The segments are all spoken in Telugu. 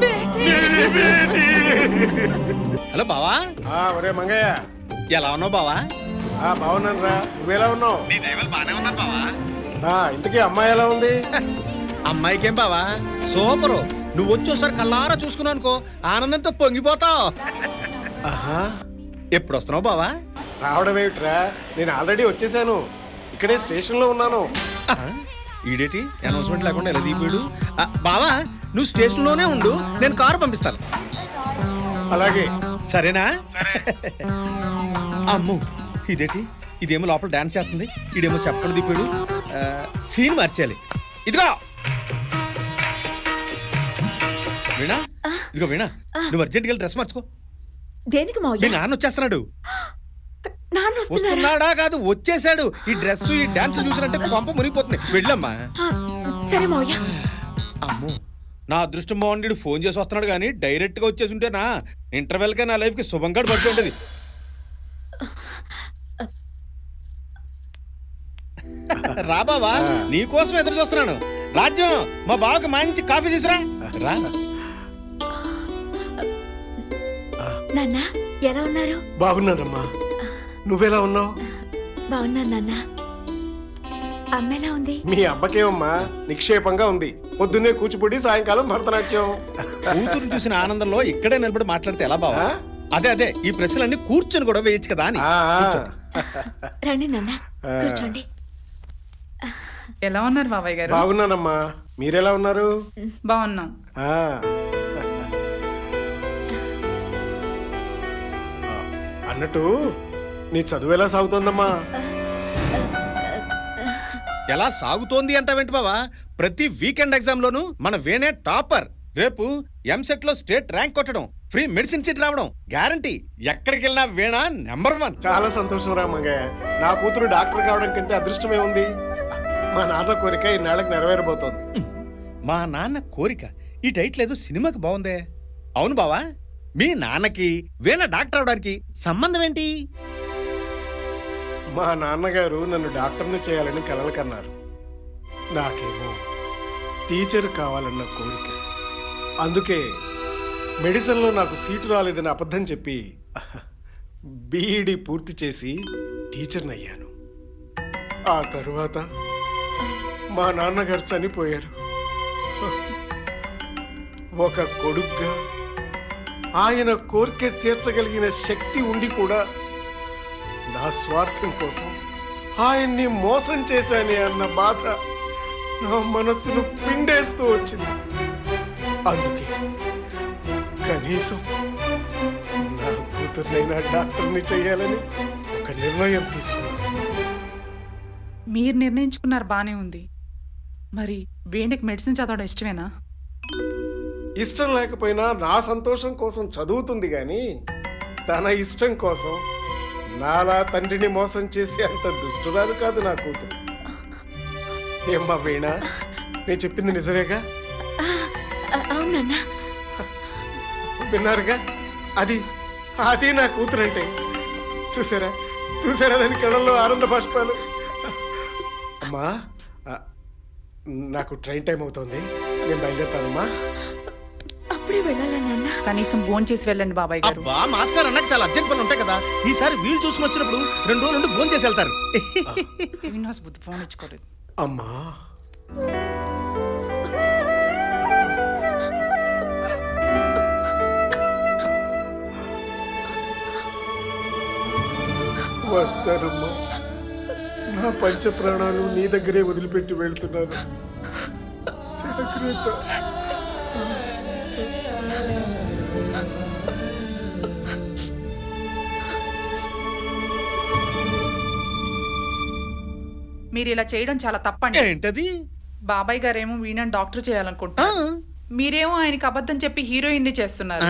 బేటీ బేటీ హలో బావా? ఆ, ఒరే మంగయ్య. ఎలా ఉన్నావు బావా? ఆ బాగున్నాను రా నువ్వెలా ఉన్నావు? నీ దైవాలు బానే ఉన్నారు బావా. ఆ, ఇంతకీ అమ్మాయి ఎలా ఉంది? అమ్మాయికేం బావా? సూపరు. నువ్వు వచ్చేసారి కళ్ళారా చూసుకున్నావు అనుకో ఆనందంతో పొంగిపోతావు. ఆహా. ఎప్పుడు వస్తున్నావు బావా? రావడం ఏమిట్రా? నేను ఆల్రెడీ వచ్చేసాను. ఇక్కడే స్టేషన్లో ఉన్నాను. ఈడేటి? అనౌన్స్మెంట్ లేకుండా ఎలా దిగిపోయాడు? ఆ, బావా నువ్వు స్టేషన్లోనే ఉండు నేను కారు పంపిస్తాను. అలాగే. సరేనా? సరే. అమ్ము ఇదేంటి? ఇదేమో లోపల డాన్స్ చేస్తుంది ఇదేమో చెప్పకుండా దిగిపోయాడు. ఆ, సీన్ మార్చేయాలి. ఇదిగో! వీణా ఇదిగో వీణా నువ్వు అర్జెంట్గా డ్రెస్ మార్చుకో. దేనికి మీ నాన్న వచ్చేస్తున్నాడు. నాన్న వస్తున్నారా? వస్తున్నాడా కాదు వచ్చేసాడు. ఈ డ్రెస్ ఈ డాన్స్ చూసినట్టే కొంప మునిగిపోతుంది. వెళ్ళమ్మా. ఆ, సరే మావయ్య. అమ్మో నా అదృష్టం బాగుండి ఫోన్ చేసి వస్తున్నాడు కానీ డైరెక్ట్గా వచ్చేసి ఉంటేనా ఇంటర్వెల్గా నా లైఫ్కి శుభంగా పడుతుంటది రా బావా నీకోసం ఎదురు చూస్తున్నాను. రాజ్యం మా బావకి మంచి కాఫీ తీసురా. రా. నాన్న ఎలా ఉన్నారు? బాగున్నానమ్మా. నువ్వెలా ఉన్నావు? బాగున్నాను నాన్న. అమ్మ ఎలా ఉంది? మీ అబ్బకేమమ్మా నిక్షేపంగా ఉంది. పొద్దున్నే కూచిపూడి సాయంకాలం భరతనాట్యం. కూతురు చూసిన ఆనందంలో ఇక్కడే నిలబడి మాట్లాడితే ఎలా బావా? అదే అదే ఈ ప్రశ్నలన్నీ కూర్చొని కూడా వేయచ్చు కదా అని. రండి నాన్న కూర్చోండి. ఎలా ఉన్నారు బాబాయ్ గారు? బాగున్నానమ్మా. మీరెలా ఉన్నారు? బాగున్నాం. అన్నట్టు నీ చదువు ఎలా సాగుతోందమ్మా? ఎలా సాగుతోంది అంటావేంటి బావా? ప్రతి వీకెండ్ ఎగ్జామ్ లోను మన వేనే టాపర్. రేపు ఎంసెట్లో స్టేట్ ర్యాంక్ కొట్టడం ఫ్రీ మెడిసిన్ సీట్ రావడం గ్యారంటీ. ఎక్కడికి వెళ్ళినా వేణా నెంబర్ వన్. చాలా సంతోషం రా మంగయ్య. నా కూతురు డాక్టర్ కావడం కంటే అదృష్టమే ఉంది మా నాన్న కోరిక ఈనాళ్ళకి నెరవేరబోతోంది. మా నాన్న కోరిక? ఈ టైటిల్ ఏదో సినిమాకి బాగుందే. అవును బావా మీ నాన్నకి వీణ డాక్టర్ అవడానికి సంబంధం ఏంటి? మా నాన్నగారు నన్ను డాక్టర్ని చేయాలని కలలు కన్నారు నాకేమో టీచర్ కావాలన్న కోరిక. అందుకే మెడిసిన్లో నాకు సీటు రాలేదని అబద్ధం చెప్పి బీఈడి పూర్తి చేసి టీచర్ని అయ్యాను ఆ తరువాత మా నాన్నగారు చనిపోయారు. ఒక కొడుగ్గా ఆయన కోరిక తీర్చగలిగిన శక్తి ఉండి కూడా నా స్వార్థం కోసం ఆయన్ని మోసం చేశానే అన్న బాధ నా మనస్సును పిండేస్తూ వచ్చింది. అందుకే కనీసం నా కూతుర్నైనా డాక్టర్ని చేయాలని ఒక నిర్ణయం తీసుకున్నాను. మీరు నిర్ణయించుకున్నారు బానే ఉంది. మరి వేణికి మెడిసిన్ చదవడం ఇష్టమేనా? ఇష్టం లేకపోయినా నా సంతోషం కోసం చదువుతుంది కానీ తన ఇష్టం కోసం నాలా తండ్రిని మోసం చేసి అంత దుష్టురాలు కాదు నా కూతురు. ఏమ్మా వీణ నేను చెప్పింది నిజమేగా? ఆ, అవును నాన్న విన్నారుగా? అది అది నా కూతురు అంటే చూసారా? చూసారా దాని కళ్ళల్లో ఆనంద బాష్పాలు? అమ్మా నాకు ట్రైన్ టైం అవుతోంది. నేను బయలుదేరుతానమ్మా. అప్పుడే వెళ్ళాలా నాన్న? కనీసం భోన్ చేసి వెళ్ళండి బాబాయ్ గారు. అబ్బా మాస్టర్ అన్నకు చాలా అర్జెంట్ పనులు ఉంటాయి కదా. ఈసారి వీలు చూసుకుని వచ్చినప్పుడు రెండు రోజులు నుండి ఫోన్ చేసి వెళ్తారు. శ్రీనివాస్ బుద్ధి ఫోన్ ఇచ్చుకోలేదు అమ్మా. వస్తారమ్మా నా పంచ ప్రాణాలు నీ దగ్గరే వదిలిపెట్టి వెళ్తున్నాను. జాగ్రత్త. మీరు ఇలా చేయడం చాలా తప్పండి. ఏంటది? బాబాయ్ గారేమో వీణని డాక్టర్ చేయాలనుకుంటున్నారు. మీరేమో ఆయనకి అబద్ధం చెప్పి హీరోయిన్ని చేస్తున్నారు?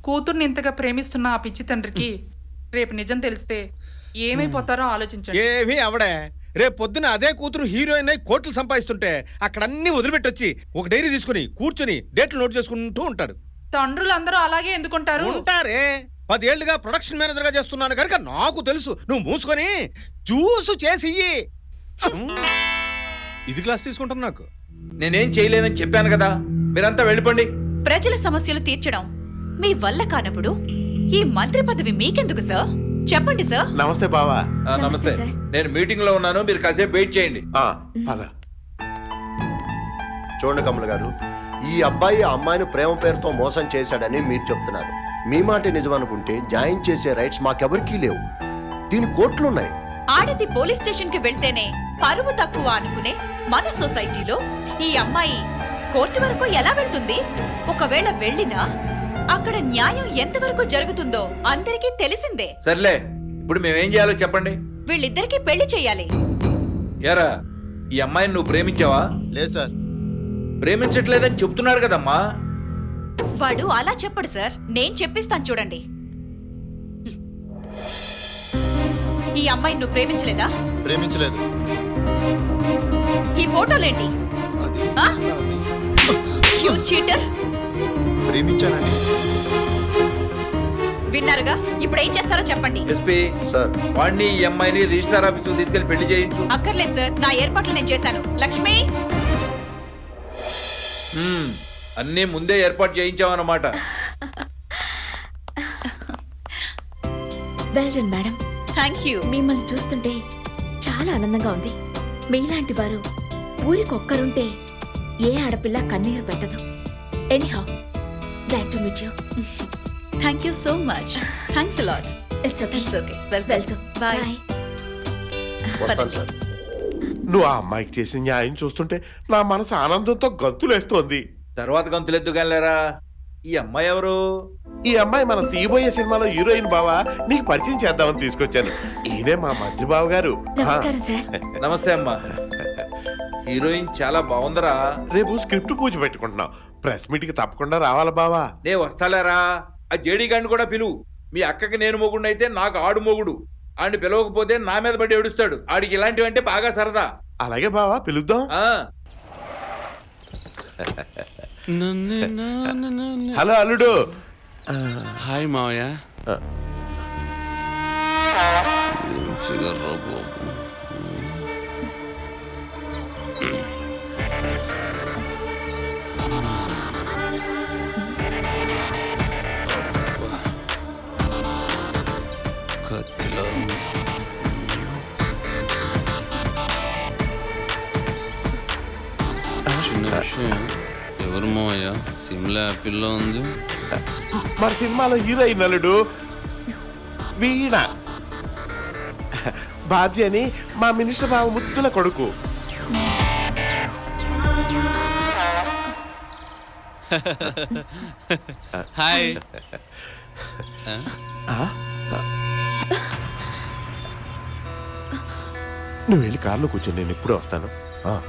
కూతుర్ని ఇంతగా ప్రేమిస్తున్న ఆ పిచ్చి తండ్రికి రేపు నిజం తెలిస్తే ఏమైపోతారో ఆలోచించండి. ఏమీ అవడే. రేపు పొద్దున అదే కూతురు హీరోయిన్ అయి కోట్లు సంపాదిస్తుంటే అక్కడ అన్ని వదిలిపెట్టొచ్చి ఒక డైరీ తీసుకుని కూర్చుని డేట్లు నోట్ చేసుకుంటూ ఉంటాడు. తండ్రులు అందరూ అలాగే ఎందుకుంటారు? ఉంటారే. పదేళ్ళుగా ప్రొడక్షన్ మేనేజర్గా చేస్తున్నాను కనుక నాకు తెలుసు. నువ్వు మూసుకొని చేసి ఇయ్యి. ఇది క్లాస్ తీసుకుంటుంది నాకు. నేనేం చేయలేనని చెప్పాను కదా. మీరంతా వెళ్ళిపోండి. ప్రజల సమస్యలు తీర్చడం మీ వల్ల కానప్పుడు ఈ మంత్రి పదవి మీకెందుకు సార్? చెప్పండి సార్. నమస్తే బావా. ఆ, నమస్తే, నమస్తే సార్. నేను మీటింగ్లో ఉన్నాను మీరు కాసేపు వెయిట్ చేయండి. ఆ, పద. చూడండి కమల్ గారు ఈ అబ్బాయి ఆ అమ్మాయిని ప్రేమ పేరుతో మోసం చేశాడని మీరు చెప్తున్నారు. మీ మాట నిజమనుకుంటే జాయిన్ చేసే రైట్స్ మాకెవరికీ లేవు. దీని కోర్టులున్నాయి. ఆడది పోలీస్ స్టేషన్కి వెళ్తేనే పరువు తక్కువ అనుకునే మన సొసైటీలో ఈ అమ్మాయి కోర్టు వరకు ఎలా వెళ్తుంది? ఒకవేళ వెళ్ళినా అక్కడ న్యాయం ఎంతవరకు జరుగుతుందో అందరికీ తెలిసిందే. సర్లే ఇప్పుడు మేమేం చేయాలో చెప్పండి. వీళ్ళిద్దరికీ పెళ్ళి చేయాలి. ఎరా ఈ అమ్మాయిని నువ్వు ప్రేమించావా? లేదు సార్. ప్రేమించట్లేదని చెప్తున్నాడు కదమ్మా. వాడు అలా చెప్పడు సార్. నేను చెప్పిస్తాను చూడండి. ఈ అమ్మాయిని నువ్వు ప్రేమించలేదా? ప్రేమించలేదు. ఈ ఫోటోలేంటి? అది ఆ? You cheater. ప్రేమించానండి. విన్నారుగా? ఇప్పుడు ఏం చేస్తారో చెప్పండి. SP sir. వాడిని ఈ అమ్మాయిని రిజిస్టార్ ఆఫీస్ తీసుకెళ్ళి పెళ్ళి చేయించు. అక్కర్లేదు సార్ నా ఏర్పాట్లు నేను చేశాను. లక్ష్మి! హ్మ్, అన్నీ ముందే ఏర్పాటు చేయించావన్నమాట. Well done madam. Thank you మిమ్మల్ని చూస్తుంటే చాలా ఆనందంగా ఉంది. మీలాంటి వారు ఊరికొక్కరుంటే ఏ ఆడపిల్ల కన్నీరు పెట్టదు. Anyhow glad to meet you thank you so much thanks lot it's okay it's okay welcome bye వస్తాను సార్. నువ్వు ఆ అమ్మాయికి చేసిన న్యాయం చూస్తుంటే నా మనసు ఆనందంతో గంతులేస్తోంది. తర్వాత గంతులెద్దు లేరా ఈ అమ్మాయి ఎవరు? ఈ అమ్మాయి మనం తీయబోయే సినిమాలో హీరోయిన్ బావా? నీకు పరిచయం చేద్దామని తీసుకొచ్చాను. ఈయనే మా మంత్రి బావ గారు. ఆ, నమస్కారం సార్. నమస్తే అమ్మా. హీరోయిన్ చాలా బాగుందరా? రేపు స్క్రిప్ట్ పూజ పెట్టుకుంటున్నాం. ప్రెస్ మీట్కి తప్పకుండా రావాలా బావా. నే వస్తాలేరా? ఆ జేడీ గాడిని కూడా పిలువు. మీ అక్కకి నేను మొగుడు అయితే నాకు ఆడు మొగుడు. ఆడిని పిలవకపోతే నా మీద పడి ఏడుస్తాడు. ఆడికి ఇలాంటివంటే బాగా సరదా. అలాగే బావా పిలుద్దాం. ఆ. హలో అల్లుడు. హాయ్ మావయ్య. ఫిగర్ కత్తిలా ఉంది. చిన్న విషయం. ఎవరు మావయ్య? సిమ్లా యాపిల్లో ఉంది. మన సినిమాలో హీరోయిన్ అల్లుడు వీణ. బాబ్జీ అని మా మినిస్టర్ బాబు ముద్దుల కొడుకు. హాయ్. నువ్వు వెళ్ళి కార్లో కూర్చో నేను ఎప్పుడూ వస్తాను. ఆ.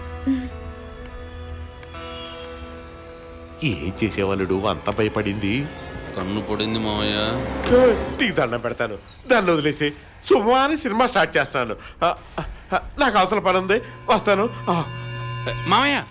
ఏం చేసేవాళ్ళుడు? అంత భయపడింది. కన్ను పడింది మావయ్య. ఏ, నీకు దండం పెడతాను. దాన్ని వదిలేసి శుభమాని సినిమా స్టార్ట్ చేస్తున్నాను. ఆ, ఆ, ఆ, నాకు అవసరం పని ఉంది వస్తాను. ఆ, మావయ్య.